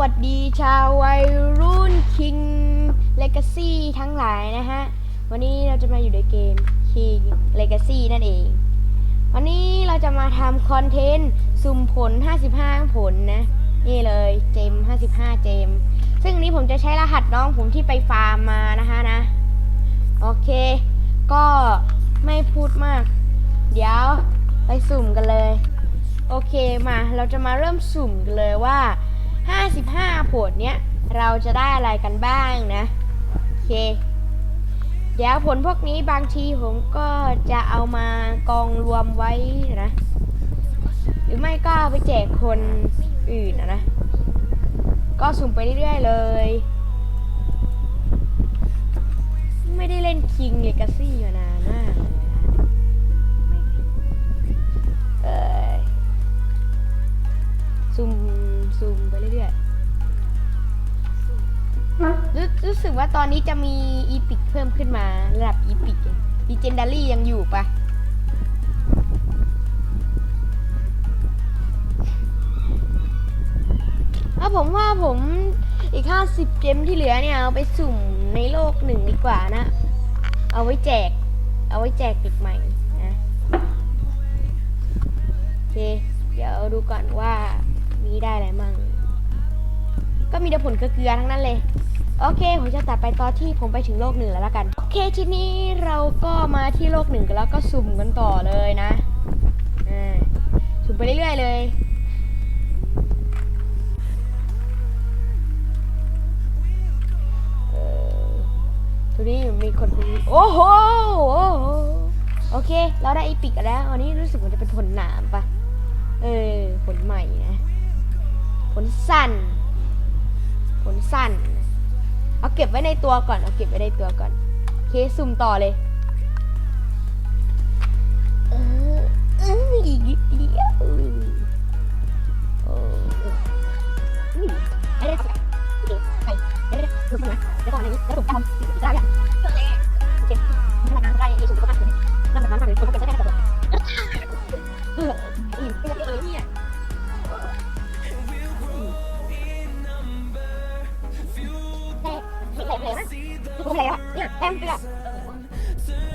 วัสดีชาววัยรุ่น King Legacy ทั้งหลายนะฮะ วันนี้เราจะมาอยู่ในเกม King Legacy นั่นเอง วันนี้เราจะมาทำคอนเทนต์ สุ่มผล 55 ผลนะ นี่เลยเจม 55 เจม ซึ่งนี้ผมจะใช้รหัสน้องผมที่ไปฟาร์มมานะคะนะ โอเค ก็ไม่พูดมาก เดี๋ยวไปสุ่มกันเลย โอเคมาเราจะมาเริ่มสุ่มกันเลยว่า 55 ผลเนี้ยเราจะได้อะไรกันบ้างนะ โอเค เดี๋ยวผลพวกนี้บางทีผมก็จะเอามากองรวมไว้นะ หรือไม่ก็ไปแจกคนอื่นนะ ก็สุ่มไปเรื่อยๆเลย ไม่ได้เล่น King Legacy มาน รู้สึกว่าตอนนี้จะมีอีพิกเพิ่มขึ้นมา ระดับอีพิกดีเจนดารี่ยังอยู่ปะถ้าผมว่าผมอีก 50 เกมที่เหลือเนี่ย เอาไปสุ่มในโลกหนึ่งดีกว่านะ เอาไว้แจก เอาไว้แจกเด็กใหม่นะโอเค เดี๋ยวดูก่อนว่ามีได้อะไรมั่งก็มีแต่ผลเกลือทั้งนั้นเลย โอเค ผมจะตัดไปตอนที่ผมไปถึงโลกหนึ่งแล้วละกัน โอเคทีนี้เราก็มาที่โลกหนึ่งกันแล้วก็สุ่มกันต่อเลยนะอ่าสุ่มไปเรื่อยๆเลยเอ่อตัวนี้มีคนคุยโอ้โหโอ้โหโอเค เราได้อีปิกแล้ว อันนี้รู้สึกมันจะเป็นผลหนามปะเออผลใหม่นะ ผลสั้น ผลสั้น เอาเก็บไว้ในตัวก่อนเอาเก็บไว้ในตัวก่อนโอเคซุ่มต่อเลยเออเอออีกนิดเดียวโอ้อืมไม่ได้เคไปเดี๋ยวเดี๋ยวเดี๋ยวเดี๋ยวเดี๋ยวก่อนอันนี้เดี๋ยวผมจะทำอีกแล้วอย่าง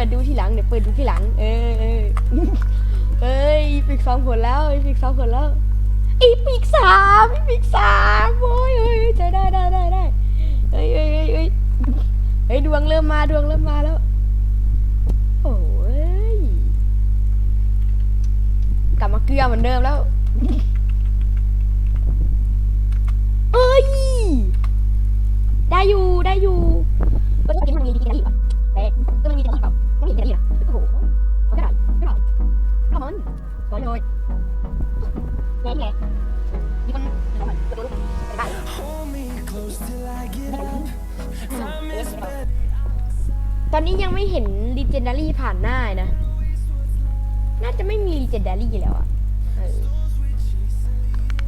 ปิดดูทีหลังเดี๋ยวเปิดดูทีหลัง เออเออเอ้ยอีปิกสองผลแล้วอีปิกสองผลแล้วอีปิกสามอีปิกสามโอ้ยเอ้ยจะได้ได้ได้ได้เอ้ยเอ้ยเอ้ยเอ้ยเฮ้ยดวงเริ่มมาดวงเริ่มมาแล้ว โอ้ยกลับมาเกลือเหมือนเดิมแล้ว อนนี้ยังไม่เห็น Legendary ผ่านหน้านะ น่าจะไม่มี Legendary แล้วอะ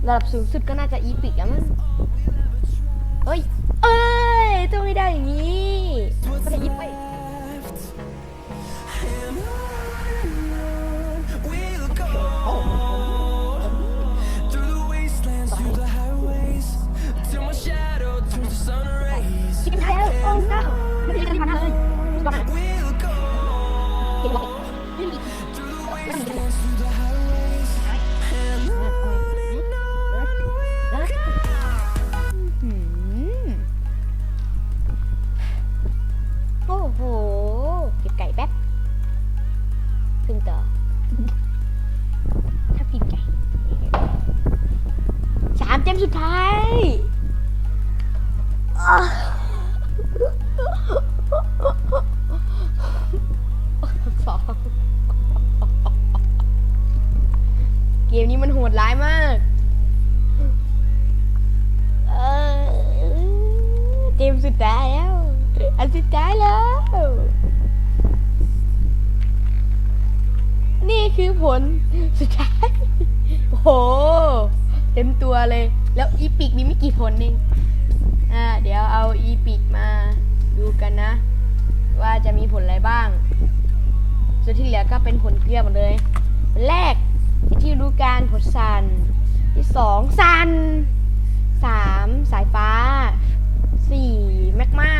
ระดับสูงสุดก็น่าจะอีพิกแล้วมั้งเอ้ย เอ้ยต้องไม่ได้อย่างนี้ก็จะอีพิก หืมโอ้โหเก็บไก่แป๊บขึ้นต่อถ้ากินไก่สามเจมสุดท้าย เกมนี้มันโหดร้ายมากเต็มสุดท้ายแล้ว อันสุดท้ายแล้ว นี่คือผลสุดท้าย โอ้โห เต็มตัวเลย แล้วอีพิกมีไม่กี่ผลเองอ่า เดี๋ยวเอาอีพิกมาดูกันนะ ว่าจะมีผลอะไรบ้าง ส่วนที่เหลือก็เป็นผลเกลือหมดเลย แรก ที่รู้การผลสันที่สองสันสามสายฟ้าสี่แมกมา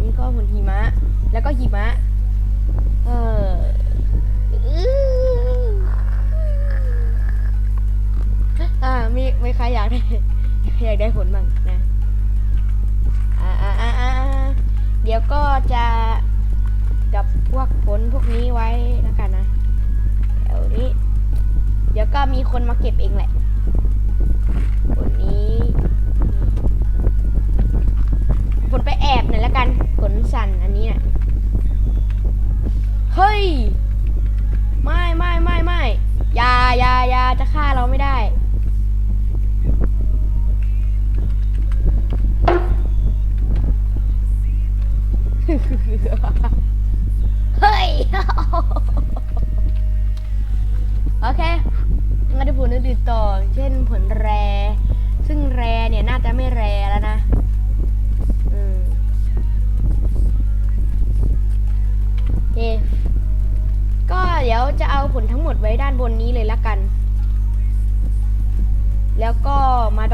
นี่ก็ผลหิมะ แล้วก็หิมะ เอออืออ่ามีมีใครอยากได้อยากได้ผลบ้างนะอ่าอ่าอ่าอ่าเดี๋ยวก็จะดับพวกผลพวกนี้ไว้แล้วกันนะแถวนี้ เดี๋ยวก็มีคนมาเก็บเองแหละผลนี้ผลไปแอบหน่อยแล้วกันขนสั่นอันนี้น่ะเฮ้ย ไม่ไม่ไม่ไม่ยายายาจะฆ่าเราไม่ได้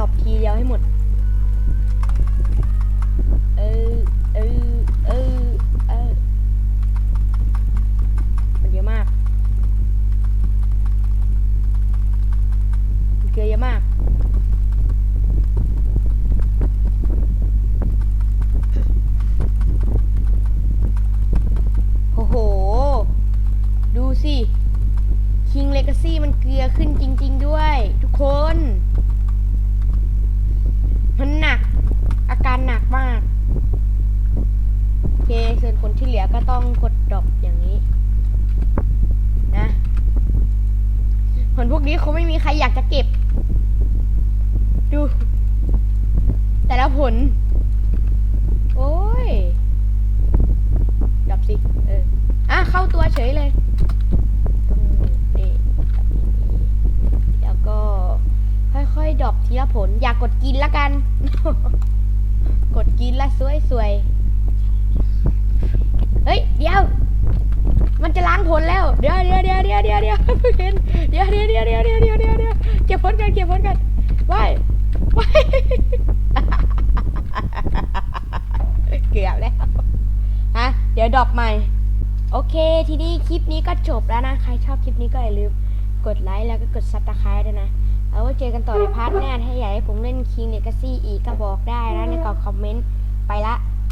อบคี คนที่เหลือก็ต้องกดดรอปอย่างนี้ นะผลพวกนี้เขาไม่มีใครอยากจะเก็บ ดู แต่ละผล โอ้ยดรอปสิ เออ อะ เข้าตัวเฉยเลยตรงนี้แบบนี้แล้วก็ค่อยๆดรอปทีละผล อย่ากกดกินละกัน กดกินละสวยๆ เฮ้ยเดี๋ยว มันจะล้างผลแล้ว เดี๋ยวเดี๋ยวเดี๋ยวเดี๋ยวเดี๋ยวเดี๋ยวเห็นเดี๋ยวเดี๋ยวเดี๋ยวเดี๋ยวเดี๋ยวเดี๋ยวเดี๋ยวเดี๋ยวเก็บผลกันเก็บผลกันว้ายว้ายเกือบแล้วฮะเดี๋ยวดอปใหม่ โอเค ทีนี้คลิปนี้ก็จบแล้วนะ ใครชอบคลิปนี้ก็อย่าลืมกดไลค์แล้วก็กดซับสไครต์ด้วยนะเอาไว้เจอกันต่อในพาร์ทหน้าถ้าอยากให้ผมเล่น King Legacy อีกก็บอกได้นะในกล่องคอมเมนต์ ไปละ